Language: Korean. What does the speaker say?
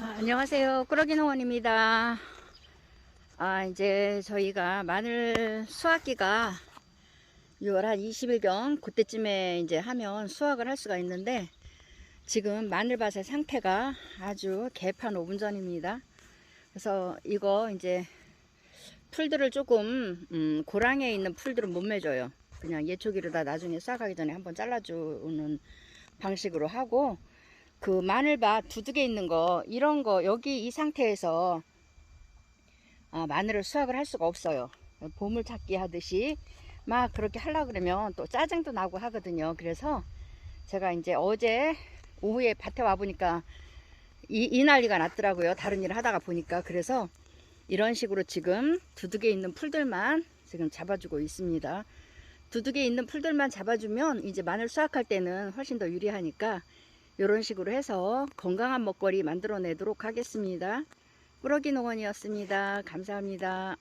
아, 안녕하세요. 꾸러기 농원입니다. 아, 이제 저희가 마늘 수확기가 6월 한 20일경 그때쯤에 이제 하면 수확을 할 수가 있는데 지금 마늘밭의 상태가 아주 개판 5분 전입니다. 그래서 이거 이제 풀들을 조금 음, 고랑에 있는 풀들은 못 매줘요. 그냥 예초기로다 나중에 수확하기 전에 한번 잘라주는 방식으로 하고 그 마늘밭 두둑에 있는 거 이런 거 여기 이 상태에서 아, 마늘을 수확을 할 수가 없어요. 보물 찾기 하듯이 막 그렇게 하려 그러면 또 짜증도 나고 하거든요. 그래서 제가 이제 어제 오후에 밭에 와 보니까 이, 이 난리가 났더라고요. 다른 일을 하다가 보니까 그래서 이런 식으로 지금 두둑에 있는 풀들만 지금 잡아주고 있습니다. 두둑에 있는 풀들만 잡아주면 이제 마늘 수확할 때는 훨씬 더 유리하니까 이런 식으로 해서 건강한 먹거리 만들어내도록 하겠습니다. 꾸러기 농원이었습니다. 감사합니다.